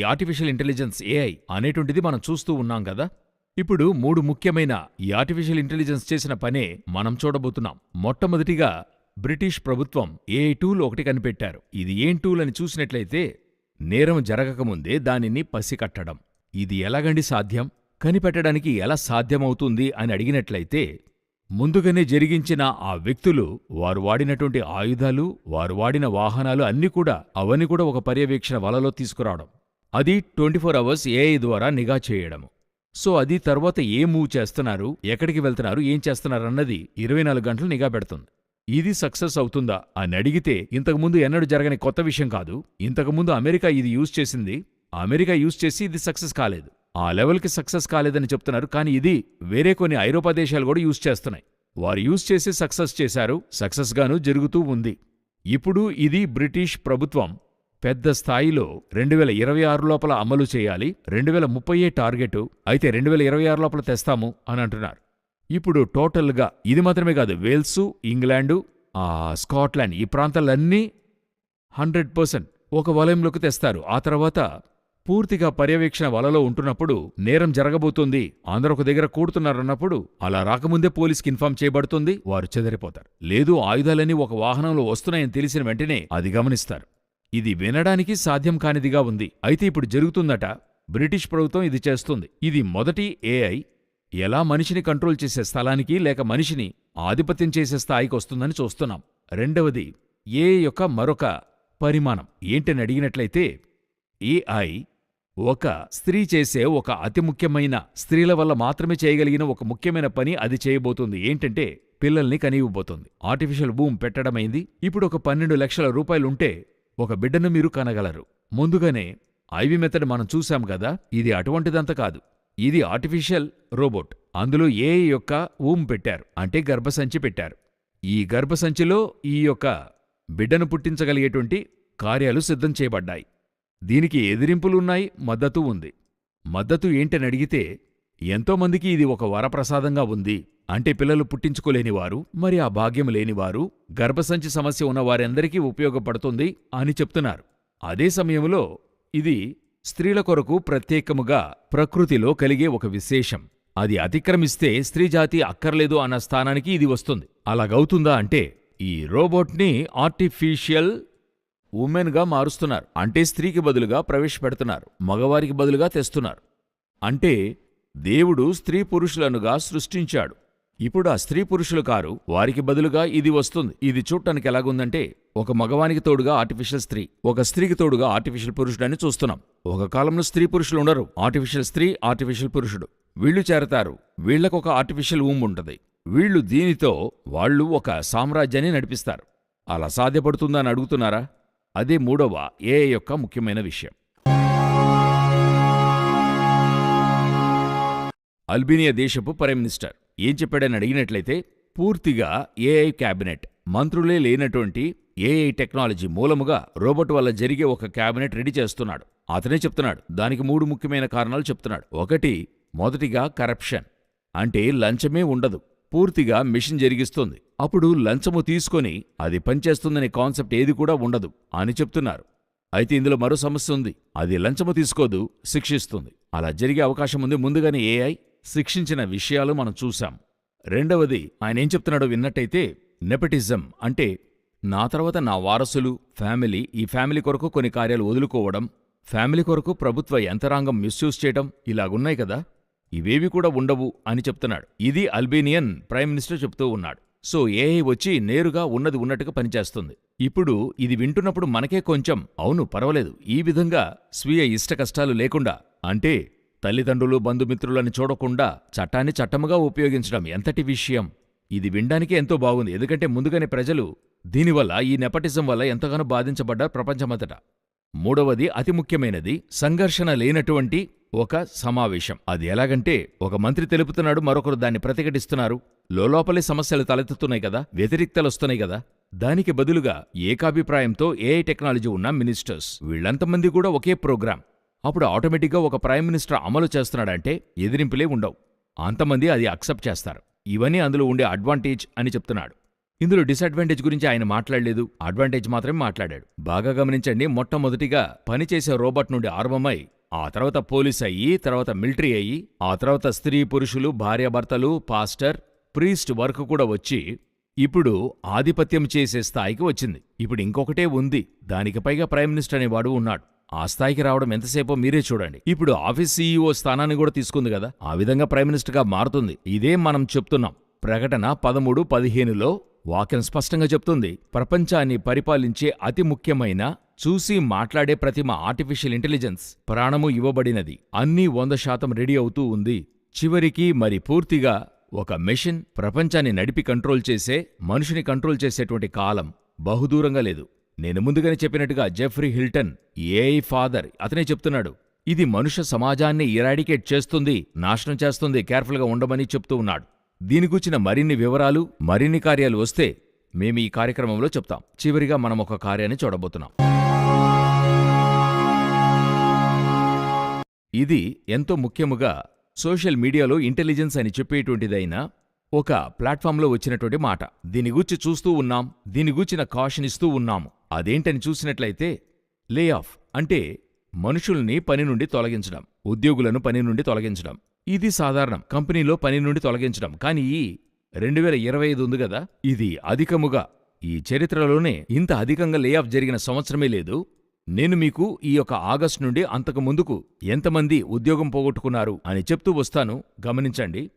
ఈ artificial intelligence AI అనేటువంటిది మనం చూస్తూ ఉన్నాం కదా? ఇప్పుడు మూడు ముఖ్యమైన ఈ ఆర్టిఫిషియల్ ఇంటెలిజెన్స్ చేసిన పనే మనం చూడబోతున్నాం. మొట్టమొదటిగా బ్రిటిష్ ప్రభుత్వం ఏఐ టూల్ ఒకటి కనిపెట్టారు. ఇది ఏం టూల్ అని చూసినట్లయితే నేరం జరగకముందే దానిని పసికట్టడం. ఇది ఎలాగండి సాధ్యం? కనిపెట్టడానికి ఎలా సాధ్యమవుతుంది అని అడిగినట్లయితే ముందుగానే జరిగించిన ఆ వ్యక్తులు వారు వాడినటువంటి ఆయుధాలు వారు వాడిన వాహనాలు అన్నీ కూడా అవన్నీ కూడా ఒక పర్యవేక్షణ వలలో తీసుకురావడం. అది ట్వంటీ ఫోర్ అవర్స్ ఏఐ ద్వారా నిఘా చేయడము. సో అది తర్వాత ఏ మూవ్ చేస్తున్నారు ఎక్కడికి వెళ్తున్నారు ఏం చేస్తున్నారు అన్నది ఇరవై నాలుగు గంటలు నిఘా పెడుతుంది. ఇది సక్సెస్ అవుతుందా అని అడిగితే ఇంతకుముందు ఎన్నడూ జరగని కొత్త విషయం కాదు. ఇంతకుముందు అమెరికా ఇది యూజ్ చేసింది అమెరికా యూజ్ చేసి ఇది సక్సెస్ కాలేదు. ఆ లెవెల్కి సక్సెస్ కాలేదని చెప్తున్నారు కానీ ఇది వేరే కొన్ని ఐరోపా దేశాలు కూడా యూజ్ చేస్తున్నాయి. వారు యూజ్ చేసి సక్సెస్ చేశారు సక్సెస్గాను జరుగుతూ ఉంది. ఇప్పుడు ఇది బ్రిటిష్ ప్రభుత్వం పెద్ద స్థాయిలో రెండు వేల ఇరవై ఆరు లోపల అమలు చేయాలి రెండు వేల ముప్పై టార్గెట్ అయితే రెండు వేల ఇరవై ఆరు లోపల తెస్తాము అని అంటున్నారు. ఇప్పుడు టోటల్గా ఇది మాత్రమే కాదు వేల్సు ఇంగ్లాండు ఆ స్కాట్లాండ్ ఈ ప్రాంతాలన్నీ హండ్రెడ్ పర్సెంట్ ఒక వలయంలోకి తెస్తారు. ఆ తర్వాత పూర్తిగా పర్యవేక్షణ వలలో ఉంటున్నప్పుడు నేరం జరగబోతుంది అందరూ ఒక దగ్గర కూడుతున్నారన్నప్పుడు అలా రాకముందే పోలీస్కి ఇన్ఫామ్ చేయబడుతుంది వారు చెదరిపోతారు. లేదు ఆయుధాలన్నీ ఒక వాహనంలో వస్తున్నాయని తెలిసిన వెంటనే అది గమనిస్తారు. ఇది వినడానికి సాధ్యం కానిదిగా ఉంది. అయితే ఇప్పుడు జరుగుతుందట. బ్రిటిష్ ప్రభుత్వం ఇది చేస్తుంది. ఇది మొదటి ఏఐ ఎలా మనిషిని కంట్రోల్ చేసే స్థలానికి లేక మనిషిని ఆధిపత్యం చేసే స్థాయికి వస్తుందని చూస్తున్నాం. రెండవది ఏ యొక్క మరొక పరిమాణం? ఏంటని అడిగినట్లయితే ఏఐ ఒక స్త్రీ చేసే ఒక అతి ముఖ్యమైన స్త్రీల వల్ల మాత్రమే చేయగలిగిన ఒక ముఖ్యమైన పని అది చేయబోతుంది. ఏంటంటే పిల్లల్ని కనివ్వబోతుంది ఆర్టిఫిషియల్ భూమి పెట్టడమైంది. ఇప్పుడు ఒక పన్నెండు లక్షల రూపాయలుంటే ఒక బిడ్డను మీరు కనగలరు. ముందుగానే ఐవి మెథడ్ మనం చూశాం కదా ఇది అటువంటిదంత కాదు. ఇది ఆర్టిఫిషియల్ రోబోట్. అందులో ఏ యొక్క ఊమ్ పెట్టారు అంటే గర్భసంచి పెట్టారు. ఈ గర్భసంచిలో ఈ యొక్క బిడ్డను పుట్టించగలిగేటువంటి కార్యాలు సిద్ధం చేయబడ్డాయి. దీనికి ఎదిరింపులున్నాయి మద్దతు ఉంది. మద్దతు ఏంటని అడిగితే ఎంతోమందికి ఇది ఒక వరప్రసాదంగా ఉంది. అంటే పిల్లలు పుట్టించుకోలేనివారు మరి ఆ భాగ్యం లేనివారు గర్భసంచి సమస్య ఉన్న వారందరికీ ఉపయోగపడుతుంది అని చెప్తున్నారు. అదే సమయంలో ఇది స్త్రీల కొరకు ప్రత్యేకముగా ప్రకృతిలో కలిగే ఒక విశేషం. అది అతిక్రమిస్తే స్త్రీజాతి అక్కర్లేదు అన్న స్థానానికి ఇది వస్తుంది. అలాగవుతుందా అంటే ఈ రోబోట్ని ఆర్టిఫిషియల్ ఉమెన్గా మారుస్తున్నారు. అంటే స్త్రీకి బదులుగా ప్రవేశపెడుతున్నారు. మగవారికి బదులుగా తెస్తున్నారు. అంటే దేవుడు స్త్రీ పురుషులనుగా సృష్టించాడు. ఇప్పుడు ఆ స్త్రీ పురుషులు కారు వారికి బదులుగా ఇది వస్తుంది. ఇది చూడటానికి ఎలాగుందంటే ఒక మగవానికి తోడుగా ఆర్టిఫిషియల్ స్త్రీ ఒక స్త్రీకి తోడుగా ఆర్టిఫిషియల్ పురుషుడని చూస్తున్నాం. ఒక కాలంలో స్త్రీ పురుషులు ఉండరు. ఆర్టిఫిషియల్ స్త్రీ ఆర్టిఫిషియల్ పురుషుడు. వీళ్ళు చేరతారు. వీళ్ళకొక ఆర్టిఫిషియల్ ఊమ్ ఉంటుంది. వీళ్ళు దీనితో వాళ్ళు ఒక సామ్రాజ్యాన్ని నడిపిస్తారు. అలా సాధ్యపడుతుందని అడుగుతున్నారా? అదే మూడవ ఏ యొక్క ముఖ్యమైన విషయం. అల్బీనియా దేశపు ప్రైమ్ మినిస్టర్. ఏం చెప్పాడని అడిగినట్లయితే పూర్తిగా ఏఐ క్యాబినెట్ మంత్రులే లేనటువంటి ఏఐ టెక్నాలజీ మూలముగా రోబోట్ వల్ల జరిగే ఒక క్యాబినెట్ రెడీ చేస్తున్నాడు. అతనే చెప్తున్నాడు. దానికి మూడు ముఖ్యమైన కారణాలు చెప్తున్నాడు. ఒకటి మొదటిగా కరప్షన్. అంటే లంచమే ఉండదు. పూర్తిగా మిషన్ జరిగిస్తుంది. అప్పుడు లంచము తీసుకొని అది పనిచేస్తుందనే కాన్సెప్ట్ ఏది కూడా ఉండదు అని చెప్తున్నారు. అయితే ఇందులో మరో సమస్య ఉంది. అది లంచము తీసుకోదు శిక్షిస్తుంది. అలా జరిగే అవకాశం ఉంది ముందుగానే ఏఐ శిక్షించిన విషయాలు మనం చూశాం. రెండవది ఆయన ఏం చెప్తున్నాడో విన్నట్టయితే నెపటిజం అంటే నా తర్వాత నా వారసులు ఫ్యామిలీ ఈ ఫ్యామిలీ కొరకు కొన్ని కార్యాలు వదులుకోవడం ఫ్యామిలీ కొరకు ప్రభుత్వ యంత్రాంగం మిస్యూజ్ చేయడం ఇలాగున్నాయి కదా ఇవేవి కూడా ఉండవు అని చెప్తున్నాడు. ఇది అల్బేనియన్ ప్రైమ్ మినిస్టర్ చెప్తూ ఉన్నాడు. సో ఏఐ వచ్చి నేరుగా ఉన్నది ఉన్నట్టుగా పనిచేస్తుంది. ఇప్పుడు ఇది వింటున్నప్పుడు మనకే కొంచెం అవును పర్వాలేదు ఈ విధంగా స్వీయ ఇష్ట కష్టాలు లేకుండా అంటే తల్లిదండ్రులు బంధుమిత్రులని చూడకుండా చట్టాన్ని చట్టముగా ఉపయోగించడం ఎంతటి విషయం? ఇది వినడానికే ఎంతో బాగుంది. ఎందుకంటే ముందుగానే ప్రజలు దీనివల్ల ఈ నెపటిజం వల్ల ఎంతగానో బాధించబడ్డారు ప్రపంచమంతటా. మూడవది అతి ముఖ్యమైనది సంఘర్షణ లేనటువంటి ఒక సమావేశం. అది ఎలాగంటే ఒక మంత్రి తెలుపుతున్నాడు మరొకరు దాన్ని ప్రతిఘటిస్తున్నారు. లోలోపలే సమస్యలు తలెత్తుతున్నాయి కదా వ్యతిరిక్తలొస్తున్నాయి కదా. దానికి బదులుగా ఏకాభిప్రాయంతో ఏఐ టెక్నాలజీ ఉన్న మినిస్టర్స్. వీళ్ళంతమంది కూడా ఒకే ప్రోగ్రాం. అప్పుడు ఆటోమేటిక్గా ఒక ప్రైమ్ మినిస్టర్ అమలు చేస్తున్నాడంటే ఎదిరింపులే ఉండవు. అంతమంది అది అక్సెప్ట్ చేస్తారు. ఇవన్నీ అందులో ఉండే అడ్వాంటేజ్ అని చెప్తున్నాడు. ఇందులో డిసడ్వాంటేజ్ గురించి ఆయన మాట్లాడలేదు. అడ్వాంటేజ్ మాత్రమే మాట్లాడాడు. బాగా గమనించండి మొట్టమొదటిగా పనిచేసే రోబోట్ నుండి ఆరంభమై ఆ తర్వాత పోలీస్ అయ్యి తర్వాత మిలిటరీ అయ్యి ఆ తర్వాత స్త్రీ పురుషులు భార్యాభర్తలు పాస్టర్ ప్రీస్ట్ వరకు కూడా వచ్చి ఇప్పుడు ఆధిపత్యం చేసే స్థాయికి వచ్చింది. ఇప్పుడు ఇంకొకటే ఉంది. దానికి పైగా ప్రైమ్ మినిస్టర్ అనేవాడు ఉన్నాడు. ఆ స్థాయికి రావడం ఎంతసేపో మీరే చూడండి. ఇప్పుడు ఆఫీస్ సీఈఓ స్థానాన్ని కూడా తీసుకుంది కదా? ఆ విధంగా ప్రైమ్ మినిస్టర్గా మారుతుంది. ఇదే మనం చెప్తున్నాం. ప్రకటన పదమూడు పదిహేనులో వాక్యం స్పష్టంగా చెప్తుంది. ప్రపంచాన్ని పరిపాలించే అతి ముఖ్యమైన చూసి మాట్లాడే ప్రతిమ ఆర్టిఫిషియల్ ఇంటెలిజెన్స్ ప్రాణము ఇవ్వబడినది. అన్నీ వంద శాతం రెడీ అవుతూ ఉంది. చివరికి మరి పూర్తిగా ఒక మెషిన్ ప్రపంచాన్ని నడిపి కంట్రోల్ చేసే మనిషిని కంట్రోల్ చేసేటువంటి కాలం బహుదూరంగా లేదు. నేను ముందుగానే చెప్పినట్టుగా జెఫ్రీ హిల్టన్ ఏఐ ఫాదర్ అతనే చెప్తున్నాడు. ఇది మనుష్య సమాజాన్ని ఇరాడికేట్ చేస్తుంది నాశనం చేస్తుంది కేర్ఫుల్గా ఉండమని చెప్తూ ఉన్నాడు. దీని గురించిన మరిన్ని వివరాలు మరిన్ని కార్యాలు వస్తే మేము ఈ కార్యక్రమంలో చెప్తాం. చివరిగా మనం ఒక కార్యాన్ని చూడబోతున్నాం. ఇది ఎంతో ముఖ్యముగా సోషల్ మీడియాలో ఇంటెలిజెన్స్ అని చెప్పేటువంటిదైనా ఒక ప్లాట్ఫామ్లో వచ్చినటువంటి మాట. దీని గూర్చి చూస్తూ ఉన్నాం దీని గూర్చిన కాషన్ ఇస్తూ ఉన్నాము. అదేంటని చూసినట్లయితే లే ఆఫ్ అంటే మనుషుల్ని పని నుండి తొలగించడం ఉద్యోగులను పని నుండి తొలగించడం. ఇది సాధారణం కంపెనీలో పని నుండి తొలగించడం. కానీ ఈ రెండు వేల ఇరవై ఐదు ఉంది కదా ఇది అధికముగా. ఈ చరిత్రలోనే ఇంత అధికంగా లే ఆఫ్ జరిగిన సంవత్సరమే లేదు. నేను మీకు ఈ యొక్క ఆగస్టు నుండి అంతకు ముందుకు ఎంతమంది ఉద్యోగం పోగొట్టుకున్నారు అని చెప్తూ వస్తాను. గమనించండి.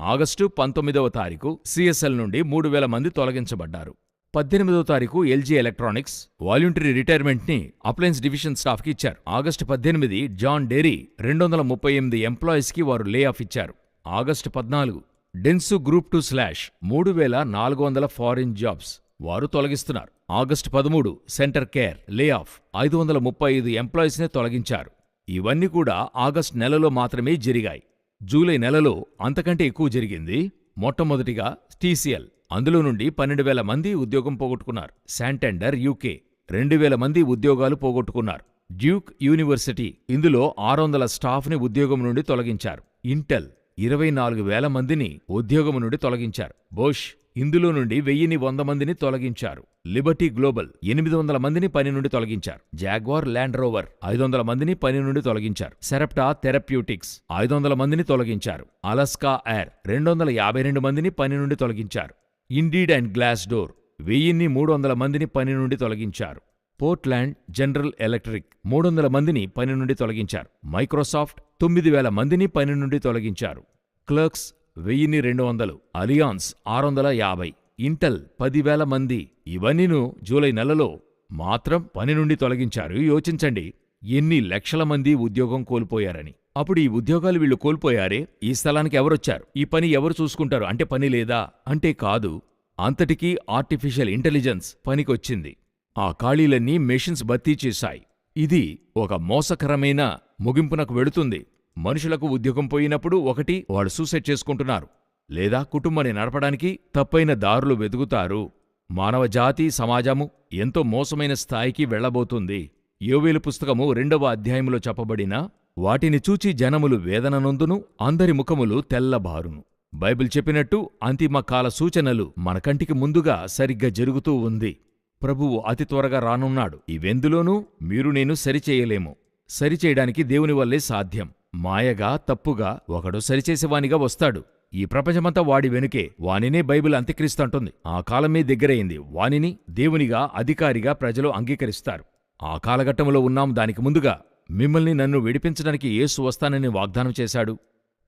ఆగస్టు పంతొమ్మిదవ తారీఖు సిఎస్ఎల్ నుండి మూడు వేల మంది తొలగించబడ్డారు. పద్దెనిమిదవ తారీఖు ఎల్జీ ఎలక్ట్రానిక్స్ వాలంటరీ రిటైర్మెంట్ని అప్లయన్స్ డివిజన్ స్టాఫ్కి ఇచ్చారు. ఆగస్టు పద్దెనిమిది జాన్ డెరీ రెండు వందల ముప్పై ఎనిమిది ఎంప్లాయీస్కి వారు లే ఆఫ్ ఇచ్చారు. ఆగస్టు పద్నాలుగు డెన్సు గ్రూప్ టూ స్లాష్ మూడు వేల నాలుగు వందల ఫారిన్ జాబ్స్ వారు తొలగిస్తున్నారు. ఆగస్టు పదమూడు సెంటర్ కేర్ లే ఆఫ్ ఐదు వందల ముప్పై ఐదు ఎంప్లాయీస్నే తొలగించారు. ఇవన్నీ కూడా ఆగస్టు నెలలో మాత్రమే జరిగాయి. జూలై నెలలో అంతకంటే ఎక్కువ జరిగింది మొట్టమొదటిగా టీసీఎల్. అందులో నుండి పన్నెండు వేల మంది ఉద్యోగం పోగొట్టుకున్నారు. శాంటెండర్ యూకే రెండు వేల మంది ఉద్యోగాలు పోగొట్టుకున్నారు. డ్యూక్ యూనివర్సిటీ ఇందులో ఆరు వందల స్టాఫ్ని ఉద్యోగం నుండి తొలగించారు. ఇంటెల్ ఇరవై నాలుగు వేల మందిని ఉద్యోగం నుండి తొలగించారు. బోష్ ఇందులో నుండి వెయ్యిని వంద మందిని తొలగించారు. లిబర్టీ గ్లోబల్ ఎనిమిది వందల మందిని పని నుండి తొలగించారు. జాగ్వార్ ల్యాండ్ రోవర్ ఐదు వందల మందిని పని నుండి తొలగించారు. సెరప్టా థెరప్యూటిక్స్ ఐదు వందల మందిని తొలగించారు. అలస్కా ఎయిర్ రెండు వందల యాభై రెండు మందిని పని నుండి తొలగించారు. ఇండీడ్ అండ్ గ్లాస్ డోర్ వెయ్యిన్ని మూడు వందల మందిని పని నుండి తొలగించారు. పోర్ట్లాండ్ జనరల్ ఎలక్ట్రిక్ మూడు వందల మందిని పని నుండి తొలగించారు. మైక్రోసాఫ్ట్ తొమ్మిది వేల మందిని పని నుండి తొలగించారు. క్లర్క్స్ వెయ్యిన్ని రెండు వందలు అలియాన్స్ ఆరు వందల యాభై ఇంటెల్ పదివేల మంది. ఇవన్నీను జూలై నెలలో మాత్రం పని నుండి తొలగించారు. యోచించండి ఎన్ని లక్షల మంది ఉద్యోగం కోల్పోయారని. అప్పుడు ఈ ఉద్యోగాలు వీళ్ళు కోల్పోయారే ఈ స్థలానికి ఎవరొచ్చారు? ఈ పని ఎవరు చూసుకుంటారు? అంటే పని లేదా? అంటే కాదు అంతటికీ ఆర్టిఫిషియల్ ఇంటెలిజెన్స్ పనికొచ్చింది. ఆ ఖాళీలన్నీ మెషిన్స్ భర్తీ చేశాయి. ఇది ఒక మోసకరమైన ముగింపునకు వెళుతుంది. మనుషులకు ఉద్యోగం పోయినప్పుడు ఒకటి వాడు సూసైడ్ చేసుకుంటున్నారు. లేదా కుటుంబాన్ని నడపడానికి తప్పైన దారులు వెతుకుతారు. మానవ జాతి సమాజము ఎంతో మోసమైన స్థాయికి వెళ్ళబోతుంది. యోవేలు పుస్తకము రెండవ అధ్యాయములో చెప్పబడిన వాటిని చూచి జనములు వేదననొందును అందరి ముఖములు తెల్లబారును. బైబిల్ చెప్పినట్టు అంతిమ కాల సూచనలు మన కంటికి ముందుగా సరిగ్గా జరుగుతూ ఉంది. ప్రభువు అతి త్వరగా రానున్నాడు. ఇవెందులోనూ మీరు నేను సరిచేయలేము. సరిచేయడానికి దేవుని వల్లే సాధ్యం. మాయగా తప్పుగా ఒకడు సరిచేసేవానిగా వస్తాడు. ఈ ప్రపంచమంతా వాడి వెనుకే వానినే బైబిల్ అంత్యక్రిస్తంటుంది ఆ కాలమే దగ్గరయింది. వానిని దేవునిగా అధికారిగా ప్రజలు అంగీకరిస్తారు. ఆ కాలఘట్టంలో ఉన్నాం. దానికి ముందుగా మిమ్మల్ని నన్ను విడిపించడానికి యేసు వస్తానని వాగ్దానం చేశాడు.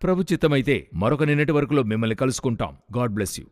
ప్రభుచిత్తమైతే మరొక నిన్నటి వరకులో మిమ్మల్ని కలుసుకుంటాం. God bless you.